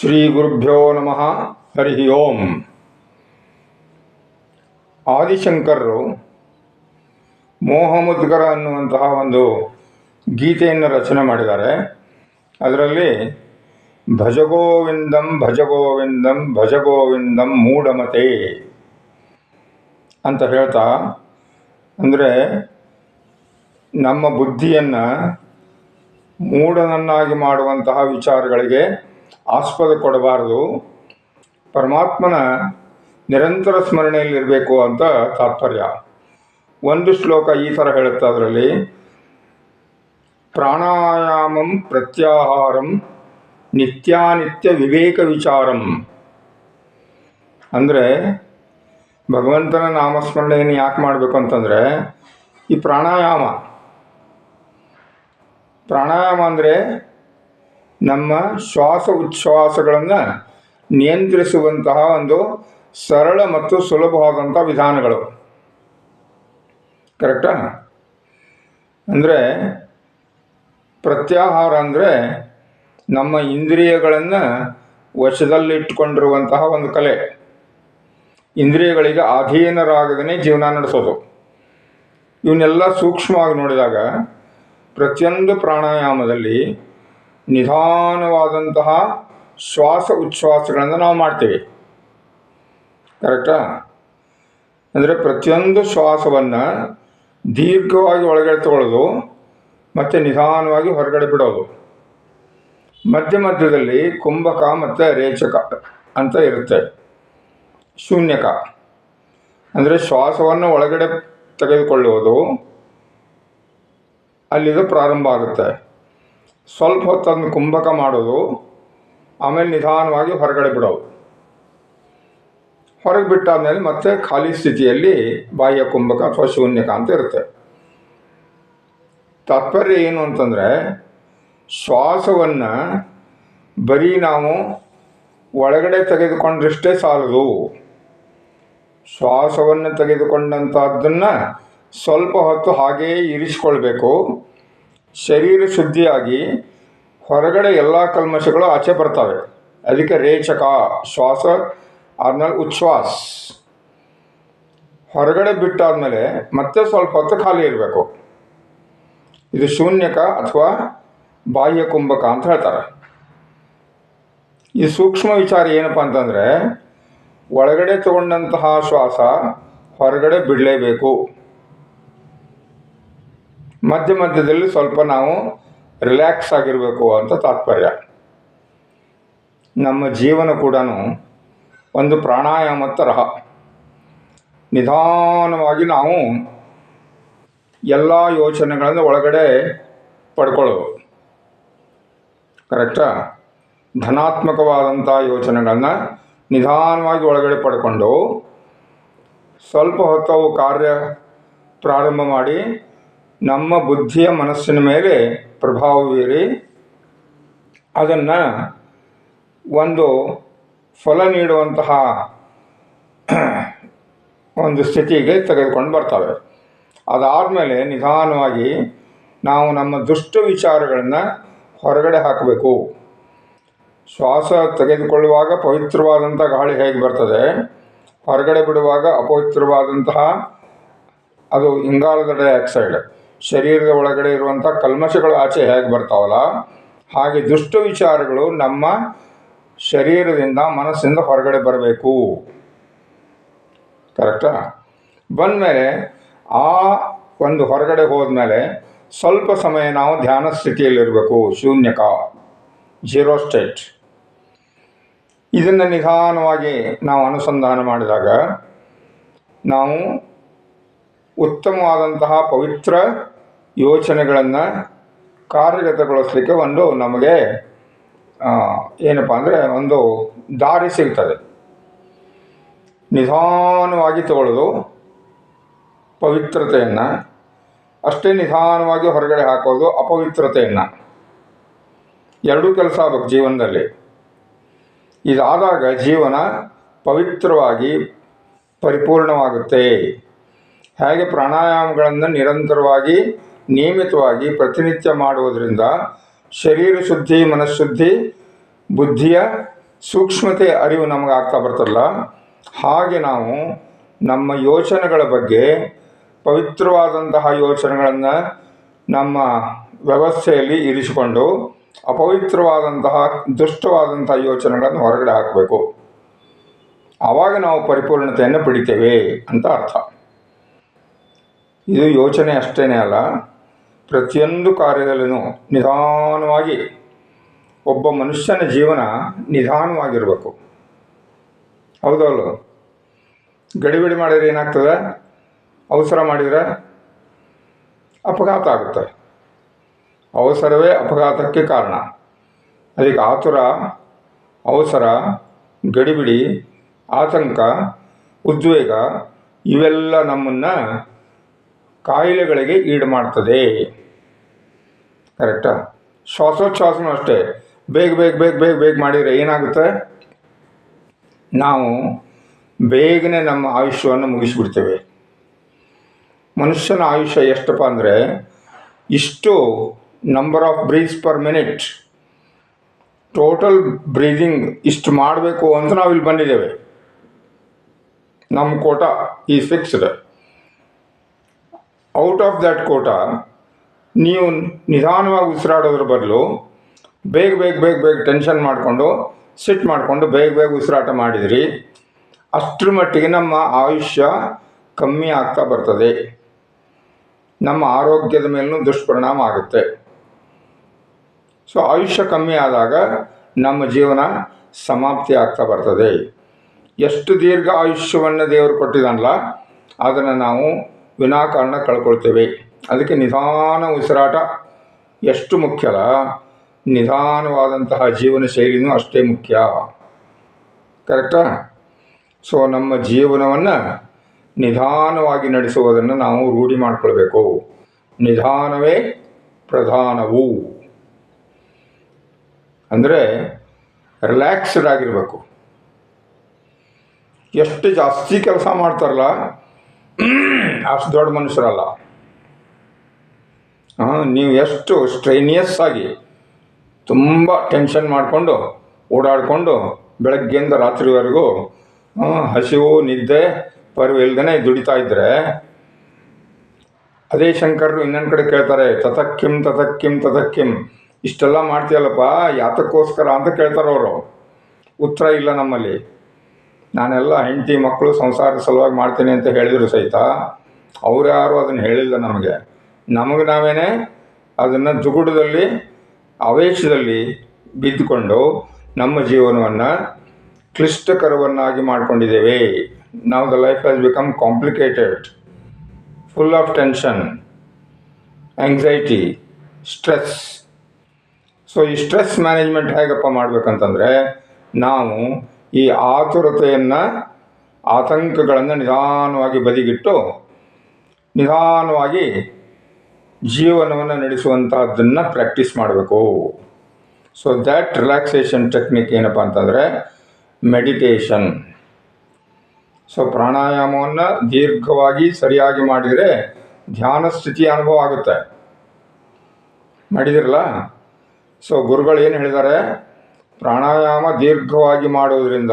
ಶ್ರೀ ಗುರುಭ್ಯೋ ನಮಃ. ಹರಿ ಓಂ. ಆದಿಶಂಕರರು ಮೋಹಮುದ್ಗರ ಅನ್ನುವಂತಹ ಒಂದು ಗೀತೆಯನ್ನು ರಚನೆ ಮಾಡಿದ್ದಾರೆ. ಅದರಲ್ಲಿ ಭಜಗೋವಿಂದಂ ಭಜಗೋವಿಂದಂ ಭಜಗೋವಿಂದಂ ಮೂಢಮತೆ ಅಂತ ಹೇಳ್ತಾ, ಅಂದರೆ ನಮ್ಮ ಬುದ್ಧಿಯನ್ನು ಮೂಢನನ್ನಾಗಿ ಮಾಡುವಂತಹ ವಿಚಾರಗಳಿಗೆ ಆಸ್ಪದ ಕೊಡಬಾರದು. ಪರಮಾತ್ಮನ ನಿರಂತರ ಸ್ಮರಣೆಯಲ್ಲಿರಬೇಕು ಅಂತ ತಾತ್ಪರ್ಯ. ಒಂದು ಶ್ಲೋಕ ಈ ಥರ ಹೇಳುತ್ತೆ ಅದರಲ್ಲಿ. ಪ್ರಾಣಾಯಾಮಂ ಪ್ರತ್ಯಾಹಾರಂ ನಿತ್ಯಾನಿತ್ಯ ವಿವೇಕ ವಿಚಾರಂ. ಅಂದರೆ ಭಗವಂತನ ನಾಮಸ್ಮರಣೆಯನ್ನು ಯಾಕೆ ಮಾಡಬೇಕು ಅಂತಂದರೆ ಈ ಪ್ರಾಣಾಯಾಮ. ಪ್ರಾಣಾಯಾಮ ಅಂದರೆ ನಮ್ಮ ಶ್ವಾಸ ಉಚ್ಛ್ವಾಸಗಳನ್ನು ನಿಯಂತ್ರಿಸುವಂತಹ ಒಂದು ಸರಳ ಮತ್ತು ಸುಲಭವಾದಂಥ ವಿಧಾನಗಳು. ಕರೆಕ್ಟಾ ಅಂದರೆ ಪ್ರತ್ಯಾಹಾರ ಅಂದರೆ ನಮ್ಮ ಇಂದ್ರಿಯಗಳನ್ನು ವಶದಲ್ಲಿಟ್ಟುಕೊಂಡಿರುವಂತಹ ಒಂದು ಕಲೆ. ಇಂದ್ರಿಯಗಳಿಗೆ ಅಧೀನರಾಗದೇ ಜೀವನ ನಡೆಸೋದು. ಇವನ್ನೆಲ್ಲ ಸೂಕ್ಷ್ಮವಾಗಿ ನೋಡಿದಾಗ ಪ್ರತಿಯೊಂದು ಪ್ರಾಣಾಯಾಮದಲ್ಲಿ ನಿಧಾನವಾದಂತಹ ಶ್ವಾಸ ಉಚ್ಛ್ವಾಸಗಳನ್ನು ನಾವು ಮಾಡ್ತೇವೆ. ಕರೆಕ್ಟಾ? ಅಂದರೆ ಪ್ರತಿಯೊಂದು ಶ್ವಾಸವನ್ನು ದೀರ್ಘವಾಗಿ ಒಳಗಡೆ ತಗೊಳ್ಳೋದು ಮತ್ತು ನಿಧಾನವಾಗಿ ಹೊರಗಡೆ ಬಿಡೋದು. ಮಧ್ಯ ಮಧ್ಯದಲ್ಲಿ ಕುಂಭಕ ಮತ್ತು ರೇಚಕ ಅಂತ ಇರುತ್ತೆ. ಶೂನ್ಯಕ. ಅಂದರೆ ಶ್ವಾಸವನ್ನು ಒಳಗಡೆ ತೆಗೆದುಕೊಳ್ಳುವುದು ಅಲ್ಲಿದು ಪ್ರಾರಂಭ ಆಗುತ್ತೆ. ಸ್ವಲ್ಪ ಹೊತ್ತು ಕುಂಭಕ ಮಾಡೋದು, ಆಮೇಲೆ ನಿಧಾನವಾಗಿ ಹೊರಗಡೆ ಬಿಡೋದು. ಹೊರಗೆ ಬಿಟ್ಟಾದ್ಮೇಲೆ ಮತ್ತೆ ಖಾಲಿ ಸ್ಥಿತಿಯಲ್ಲಿ ಬಾಯಿಯ ಕುಂಭಕ ಅಥವಾ ಶೂನ್ಯಕ ಅಂತ ಇರುತ್ತೆ. ತಾತ್ಪರ್ಯ ಏನು ಅಂತಂದರೆ, ಶ್ವಾಸವನ್ನು ಬರೀ ನಾವು ಒಳಗಡೆ ತೆಗೆದುಕೊಂಡ್ರಷ್ಟೇ ಸಾಲದು. ಶ್ವಾಸವನ್ನು ತೆಗೆದುಕೊಂಡಂಥದ್ದನ್ನು ಸ್ವಲ್ಪ ಹೊತ್ತು ಹಾಗೆಯೇ ಇರಿಸಿಕೊಳ್ಬೇಕು. ಶರೀರ ಶುದ್ಧಿಯಾಗಿ ಹೊರಗಡೆ ಎಲ್ಲ ಕಲ್ಮಶಗಳು ಆಚೆ ಬರ್ತವೆ. ಅದಕ್ಕೆ ರೇಚಕ, ಶ್ವಾಸ ಆದ್ಮೇಲೆ ಉಚ್ಛ್ವಾಸ. ಹೊರಗಡೆ ಬಿಟ್ಟಾದ್ಮೇಲೆ ಮತ್ತೆ ಸ್ವಲ್ಪ ಹೊತ್ತು ಖಾಲಿ ಇರಬೇಕು. ಇದು ಶೂನ್ಯಕ ಅಥವಾ ಬಾಹ್ಯ ಕುಂಭಕ ಅಂತ ಹೇಳ್ತಾರೆ. ಈ ಸೂಕ್ಷ್ಮ ವಿಚಾರ ಏನಪ್ಪ ಅಂತಂದರೆ, ಒಳಗಡೆ ತಗೊಂಡಂತಹ ಶ್ವಾಸ ಹೊರಗಡೆ ಬಿಡಲೇಬೇಕು. ಮಧ್ಯ ಮಧ್ಯದಲ್ಲಿ ಸ್ವಲ್ಪ ನಾವು ರಿಲ್ಯಾಕ್ಸ್ ಆಗಿರಬೇಕು ಅಂತ ತಾತ್ಪರ್ಯ. ನಮ್ಮ ಜೀವನ ಕೂಡ ಒಂದು ಪ್ರಾಣಾಯಾಮ ತರಹ. ನಿಧಾನವಾಗಿ ನಾವು ಎಲ್ಲ ಯೋಚನೆಗಳನ್ನು ಒಳಗಡೆ ಪಡ್ಕೊಳ್ಳೋದು. ಕರೆಕ್ಟಾ ಧನಾತ್ಮಕವಾದಂಥ ಯೋಚನೆಗಳನ್ನು ನಿಧಾನವಾಗಿ ಒಳಗಡೆ ಪಡ್ಕೊಂಡು ಸ್ವಲ್ಪ ಹೊತ್ತು ಕಾರ್ಯ ಪ್ರಾರಂಭ ಮಾಡಿ ನಮ್ಮ ಬುದ್ಧಿಯ ಮನಸ್ಸಿನ ಮೇಲೆ ಪ್ರಭಾವ ಬೀರಿ ಅದನ್ನು ಒಂದು ಫಲ ನೀಡುವಂತಹ ಒಂದು ಸ್ಥಿತಿಗೆ ತೆಗೆದುಕೊಂಡು ಬರ್ತವೆ. ಅದಾದಮೇಲೆ ನಿಧಾನವಾಗಿ ನಾವು ನಮ್ಮ ದುಷ್ಟ ವಿಚಾರಗಳನ್ನು ಹೊರಗಡೆ ಹಾಕಬೇಕು. ಶ್ವಾಸ ತೆಗೆದುಕೊಳ್ಳುವಾಗ ಪವಿತ್ರವಾದಂಥ ಗಾಳಿ ಹೇಗೆ ಬರ್ತದೆ? ಹೊರಗಡೆ ಬಿಡುವಾಗ ಅಪವಿತ್ರವಾದಂತಹ ಅದು ಇಂಗಾಲದ ಡೈಆಕ್ಸೈಡ್. ಶರೀರದ ಒಳಗಡೆ ಇರುವಂಥ ಕಲ್ಮಶಗಳು ಆಚೆ ಹೇಗೆ ಬರ್ತಾವಲ್ಲ, ಹಾಗೆ ದುಷ್ಟ ವಿಚಾರಗಳು ನಮ್ಮ ಶರೀರದಿಂದ ಮನಸ್ಸಿಂದ ಹೊರಗಡೆ ಬರಬೇಕು. ಕರೆಕ್ಟಾ ಬಂದಮೇಲೆ ಆ ಒಂದು ಹೊರಗಡೆ ಹೋದ್ಮೇಲೆ ಸ್ವಲ್ಪ ಸಮಯ ನಾವು ಧ್ಯಾನ ಸ್ಥಿತಿಯಲ್ಲಿರಬೇಕು. ಶೂನ್ಯಕ. ಜೀರೋ ಸ್ಟೇಟ್ ಇದನ್ನು ನಿಧಾನವಾಗಿ ನಾವು ಅನುಸಂಧಾನ ಮಾಡಿದಾಗ ನಾವು ಉತ್ತಮವಾದಂತಹ ಪವಿತ್ರ ಯೋಚನೆಗಳನ್ನು ಕಾರ್ಯಗತಗೊಳಿಸಲಿಕ್ಕೆ ಒಂದು ನಮಗೆ ಏನಪ್ಪ ಅಂದರೆ ಒಂದು ದಾರಿ ಸಿಗ್ತದೆ. ನಿಧಾನವಾಗಿ ತಗೊಳ್ಳೋದು ಪವಿತ್ರತೆಯನ್ನು, ಅಷ್ಟೇ ನಿಧಾನವಾಗಿ ಹೊರಗಡೆ ಹಾಕೋದು ಅಪವಿತ್ರತೆಯನ್ನು. ಎರಡೂ ಕೆಲಸ ಆಗ್ಬೇಕು ಜೀವನದಲ್ಲಿ. ಇದಾದಾಗ ಜೀವನ ಪವಿತ್ರವಾಗಿ ಪರಿಪೂರ್ಣವಾಗುತ್ತೆ. ಹೇಗೆ ಪ್ರಾಣಾಯಾಮಗಳನ್ನು ನಿರಂತರವಾಗಿ ನಿಯಮಿತವಾಗಿ ಪ್ರತಿನಿತ್ಯ ಮಾಡುವುದರಿಂದ ಶರೀರ ಶುದ್ಧಿ, ಮನಃಶುದ್ಧಿ, ಬುದ್ಧಿಯ ಸೂಕ್ಷ್ಮತೆ ಅರಿವು ನಮಗೆ ಆಗ್ತಾ ಬರ್ತಲ್ಲ ಹಾಗೆ ನಾವು ನಮ್ಮ ಯೋಚನೆಗಳ ಬಗ್ಗೆ ಪವಿತ್ರವಾದಂತಹ ಯೋಚನೆಗಳನ್ನು ನಮ್ಮ ವ್ಯವಸ್ಥೆಯಲ್ಲಿ ಇರಿಸಿಕೊಂಡು ಅಪವಿತ್ರವಾದಂತಹ, ದುಷ್ಟವಾದಂತಹ ಯೋಚನೆಗಳನ್ನು ಹೊರಗಡೆ ಹಾಕಬೇಕು. ಆವಾಗ ನಾವು ಪರಿಪೂರ್ಣತೆಯನ್ನು ಪಡಿತೇವೆ ಅಂತ ಅರ್ಥ. ಇದು ಯೋಚನೆ ಅಷ್ಟೇ ಅಲ್ಲ. ಪ್ರತಿಯೊಂದು ಕಾರ್ಯದಲ್ಲೂ ನಿಧಾನವಾಗಿ ಒಬ್ಬ ಮನುಷ್ಯನ ಜೀವನ ನಿಧಾನವಾಗಿರಬೇಕು. ಹೌದಲ್ಲ ಗಡಿಬಿಡಿ ಮಾಡಿದ್ರೆ ಏನಾಗ್ತದೆ? ಅವಸರ ಮಾಡಿದರೆ ಅಪಘಾತ ಆಗುತ್ತೆ. ಅವಸರವೇ ಅಪಘಾತಕ್ಕೆ ಕಾರಣ. ಅದಕ್ಕೆ ಆತುರ, ಅವಸರ, ಗಡಿಬಿಡಿ, ಆತಂಕ, ಉದ್ವೇಗ ಇವೆಲ್ಲ ನಮ್ಮನ್ನು ಕಾಯಿಲೆಗಳಿಗೆ ಈಡು ಮಾಡ್ತದೆ ಕರೆಕ್ಟಾ? ಶ್ವಾಸೋಚ್ಛ್ವಾಸನೂ ಅಷ್ಟೇ. ಬೇಗ ಬೇಗ ಬೇಗ ಬೇಗ ಬೇಗ ಮಾಡಿದರೆ ಏನಾಗುತ್ತೆ? ನಾವು ಬೇಗನೆ ನಮ್ಮ ಆಯುಷ್ಯವನ್ನು ಮುಗಿಸಿಬಿಡ್ತೇವೆ. ಮನುಷ್ಯನ ಆಯುಷ್ಯ ಎಷ್ಟಪ್ಪ ಅಂದರೆ ಇಷ್ಟು number of breaths per minute total breathing ಇಷ್ಟು ಮಾಡಬೇಕು ಅಂತ ನಾವು ಇಲ್ಲಿ ಬಂದಿದ್ದೇವೆ. ನಮ್ಮ ಕೋಟ ಈ fixed out of that quota ನೀವು ನಿಧಾನವಾಗಿ ಉಸಿರಾಡೋದ್ರ ಬದಲು ಬೇಗ ಬೇಗ ಬೇಗ ಬೇಗ ಟೆನ್ಷನ್ ಮಾಡಿಕೊಂಡು ಸಿಟ್ ಮಾಡಿಕೊಂಡು ಬೇಗ ಬೇಗ ಉಸಿರಾಟ ಮಾಡಿದ್ರಿ, ಅಷ್ಟರ ಮಟ್ಟಿಗೆ ನಮ್ಮ ಆಯುಷ್ಯ ಕಮ್ಮಿ ಆಗ್ತಾ ಬರ್ತದೆ. ನಮ್ಮ ಆರೋಗ್ಯದ ಮೇಲೂ ದುಷ್ಪರಿಣಾಮ ಆಗುತ್ತೆ. ಸೊ ಆಯುಷ್ಯ ಕಮ್ಮಿ ಆದಾಗ ನಮ್ಮ ಜೀವನ ಸಮಾಪ್ತಿ ಆಗ್ತಾ ಬರ್ತದೆ. ಎಷ್ಟು ದೀರ್ಘ ಆಯುಷ್ಯವನ್ನು ದೇವರು ಕೊಟ್ಟಿದ್ದಾನಲ್ಲ, ಅದನ್ನು ನಾವು ವಿನಾಕಾರಣ ಕಳ್ಕೊಳ್ತೇವೆ. ಅದಕ್ಕೆ ನಿಧಾನ ಉಸಿರಾಟ ಎಷ್ಟು ಮುಖ್ಯಲ್ಲ? ನಿಧಾನವಾದಂತಹ ಜೀವನ ಶೈಲಿನೂ ಅಷ್ಟೇ ಮುಖ್ಯ. ಕರೆಕ್ಟಾ ಸೊ ನಮ್ಮ ಜೀವನವನ್ನು ನಿಧಾನವಾಗಿ ನಡೆಸುವುದನ್ನು ನಾವು ರೂಢಿ ಮಾಡಿಕೊಳ್ಬೇಕು. ನಿಧಾನವೇ ಪ್ರಧಾನವು. ಅಂದರೆ ರಿಲ್ಯಾಕ್ಸ್ಡ್ ಆಗಿರಬೇಕು. ಎಷ್ಟು ಜಾಸ್ತಿ ಕೆಲಸ ಮಾಡ್ತಾರಲ್ಲ? ಅಷ್ಟು ದೊಡ್ಡ ಮನುಷ್ಯರಲ್ಲ. ನೀವು ಎಷ್ಟು ಸ್ಟ್ರೈನಿಯಸ್ ಆಗಿ ತುಂಬ ಟೆನ್ಷನ್ ಮಾಡಿಕೊಂಡು, ಓಡಾಡಿಕೊಂಡು ಬೆಳಗ್ಗೆಯಿಂದ ರಾತ್ರಿವರೆಗೂ ಹಸಿವು, ನಿದ್ದೆ ಪರ್ವ ಇಲ್ದೇ ದುಡಿತಾ ಇದ್ದರೆ ಅದೇ ಶಂಕರರು ಇನ್ನೊಂದು ಕಡೆ ಕೇಳ್ತಾರೆ, ತತಕ್ಕಿಂ ತತಕ್ಕಿಂ ತತಕ್ಕಿಂ. ಇಷ್ಟೆಲ್ಲ ಮಾಡ್ತೀಯಲ್ಲಪ್ಪ, ಯಾತಕ್ಕೋಸ್ಕರ ಅಂತ ಕೇಳ್ತಾರೆ ಅವರು. ಉತ್ತರ ಇಲ್ಲ ನಮ್ಮಲ್ಲಿ. ನಾನೆಲ್ಲ ಹೆಂಡತಿ ಮಕ್ಕಳು ಸಂಸಾರ ಸಲುವಾಗಿ ಮಾಡ್ತೀನಿ ಅಂತ ಹೇಳಿದರು ಸಹಿತ, ಅವ್ರು ಯಾರು ಅದನ್ನು ಹೇಳಿಲ್ಲ ನಮಗೆ. ನಮಗೆ ನಾವೇನೆ ಅದನ್ನು ದುಗುಡದಲ್ಲಿ ಅವೇಶದಲ್ಲಿ ಬಿದ್ದುಕೊಂಡು ನಮ್ಮ ಜೀವನವನ್ನು ಕ್ಲಿಷ್ಟಕರವನ್ನಾಗಿ ಮಾಡಿಕೊಂಡಿದ್ದೇವೆ. ನಾವು the life has become complicated full of tension anxiety stress so ಈ ಸ್ಟ್ರೆಸ್ ಮ್ಯಾನೇಜ್ಮೆಂಟ್ ಹೇಗಪ್ಪ ಮಾಡಬೇಕಂತಂದರೆ, ನಾವು ಈ ಆತುರತೆಯನ್ನು, ಆತಂಕಗಳನ್ನು ನಿಧಾನವಾಗಿ ಬದಿಗಿಟ್ಟು, ನಿಧಾನವಾಗಿ ಜೀವನವನ್ನು ನಡೆಸುವಂಥದ್ದನ್ನು ಪ್ರಾಕ್ಟೀಸ್ ಮಾಡಬೇಕು. ಸೊ ದ್ಯಾಟ್ ರಿಲ್ಯಾಕ್ಸೇಷನ್ ಟೆಕ್ನಿಕ್ ಏನಪ್ಪ ಅಂತಂದರೆ ಮೆಡಿಟೇಷನ್ ಸೊ ಪ್ರಾಣಾಯಾಮವನ್ನು ದೀರ್ಘವಾಗಿ ಸರಿಯಾಗಿ ಮಾಡಿದರೆ ಧ್ಯಾನ ಸ್ಥಿತಿ ಅನುಭವ ಆಗುತ್ತೆ. ಮಾಡಿದಿರಲ್ಲ? ಸೊ ಗುರುಗಳು ಏನು ಹೇಳಿದ್ದಾರೆ? ಪ್ರಾಣಾಯಾಮ ದೀರ್ಘವಾಗಿ ಮಾಡೋದ್ರಿಂದ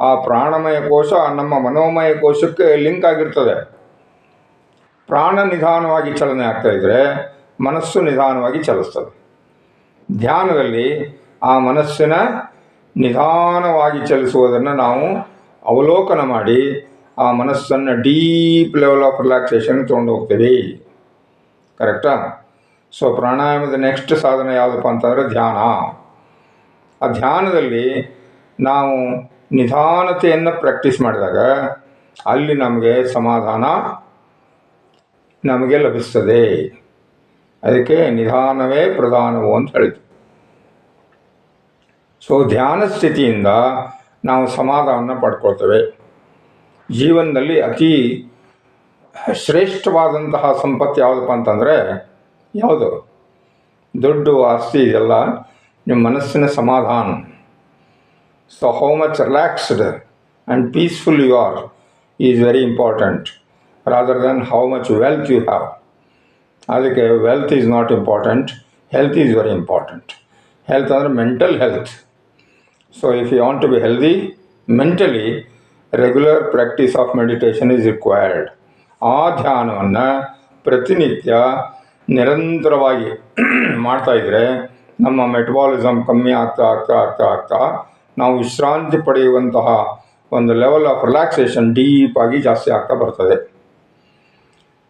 ಆ ಪ್ರಾಣಮಯ ಕೋಶ ನಮ್ಮ ಮನೋಮಯ ಕೋಶಕ್ಕೆ ಲಿಂಕ್ ಆಗಿರ್ತದೆ. ಪ್ರಾಣ ನಿಧಾನವಾಗಿ ಚಲನೆ ಆಗ್ತಾ ಇದ್ದರೆ ಮನಸ್ಸು ನಿಧಾನವಾಗಿ ಚಲಿಸ್ತದೆ. ಧ್ಯಾನದಲ್ಲಿ ಆ ಮನಸ್ಸಿನ ನಿಧಾನವಾಗಿ ಚಲಿಸುವುದನ್ನು ನಾವು ಅವಲೋಕನ ಮಾಡಿ ಆ ಮನಸ್ಸನ್ನು ಡೀಪ್ ಲೆವೆಲ್ ಆಫ್ ರಿಲ್ಯಾಕ್ಸೇಷನ್ ತೊಗೊಂಡು ಹೋಗ್ತೀವಿ. ಕರೆಕ್ಟಾ? ಸೊ ಪ್ರಾಣಾಯಾಮದ ನೆಕ್ಸ್ಟ್ ಸಾಧನ ಯಾವುದಪ್ಪ ಅಂತಂದರೆ ಧ್ಯಾನ. ಆ ಧ್ಯಾನದಲ್ಲಿ ನಾವು ನಿಧಾನತೆಯನ್ನು ಪ್ರಾಕ್ಟೀಸ್ ಮಾಡಿದಾಗ ಅಲ್ಲಿ ನಮಗೆ ಸಮಾಧಾನ ನಮಗೆ ಲಭಿಸ್ತದೆ ಅದಕ್ಕೆ ನಿಧಾನವೇ ಪ್ರಧಾನವು ಅಂತ ಹೇಳಿತು ಸೊ ಧ್ಯಾನ ಸ್ಥಿತಿಯಿಂದ ನಾವು ಸಮಾಧಾನವನ್ನು ಪಡ್ಕೊಳ್ತೇವೆ. ಜೀವನದಲ್ಲಿ ಅತಿ ಶ್ರೇಷ್ಠವಾದಂತಹ ಸಂಪತ್ತು ಯಾವುದಪ್ಪ ಅಂತಂದರೆ, ಯಾವುದು? ದುಡ್ಡು ಆಸ್ತಿ ಇದೆಲ್ಲ ನಿಮ್ಮ ಮನಸ್ಸಿನ ಸಮಾಧಾನ. So how much relaxed and peaceful you are is very important rather than how much wealth you have ಅದಕ್ಕೆ wealth is not important health is very important health ಅಂದರೆ mental health so if you want to be healthy mentally regular practice of meditation is required ಆ ಧ್ಯಾನವನ್ನು ಪ್ರತಿನಿತ್ಯ ನಿರಂತರವಾಗಿ ಮಾಡ್ತಾಯಿದ್ರೆ ನಮ್ಮ metabolism ಕಮ್ಮಿ ಆಗ್ತಾ ಆಗ್ತಾ ಆಗ್ತಾ ಆಗ್ತಾ ನಾವು ವಿಶ್ರಾಂತಿ ಪಡೆಯುವಂತಹ ಒಂದು ಲೆವೆಲ್ ಆಫ್ ರಿಲ್ಯಾಕ್ಸೇಷನ್ ಡೀಪಾಗಿ ಜಾಸ್ತಿ ಆಗ್ತಾ ಬರ್ತದೆ.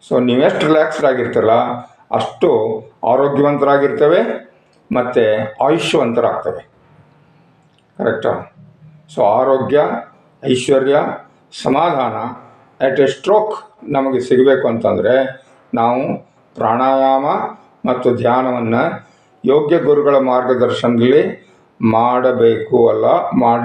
ಸೊ ನೀವೆಷ್ಟು ರಿಲ್ಯಾಕ್ಸ್ಡ್ ಆಗಿರ್ತೀರಲ್ಲ, ಅಷ್ಟು ಆರೋಗ್ಯವಂತರಾಗಿರ್ತವೆ ಮತ್ತು ಆಯುಷ್ಯವಂತರಾಗ್ತವೆ. ಕರೆಕ್ಟಾ ಸೊ ಆರೋಗ್ಯ, ಐಶ್ವರ್ಯ, ಸಮಾಧಾನ ಆ್ಯಟ್ ಎ ಸ್ಟ್ರೋಕ್ ನಮಗೆ ಸಿಗಬೇಕು ಅಂತಂದರೆ ನಾವು ಪ್ರಾಣಾಯಾಮ ಮತ್ತು ಧ್ಯಾನವನ್ನು ಯೋಗ್ಯ ಗುರುಗಳ ಮಾರ್ಗದರ್ಶನದಲ್ಲಿ ಮಾಡಬೇಕು ಅಲ್ಲ, ಮಾಡಲಿ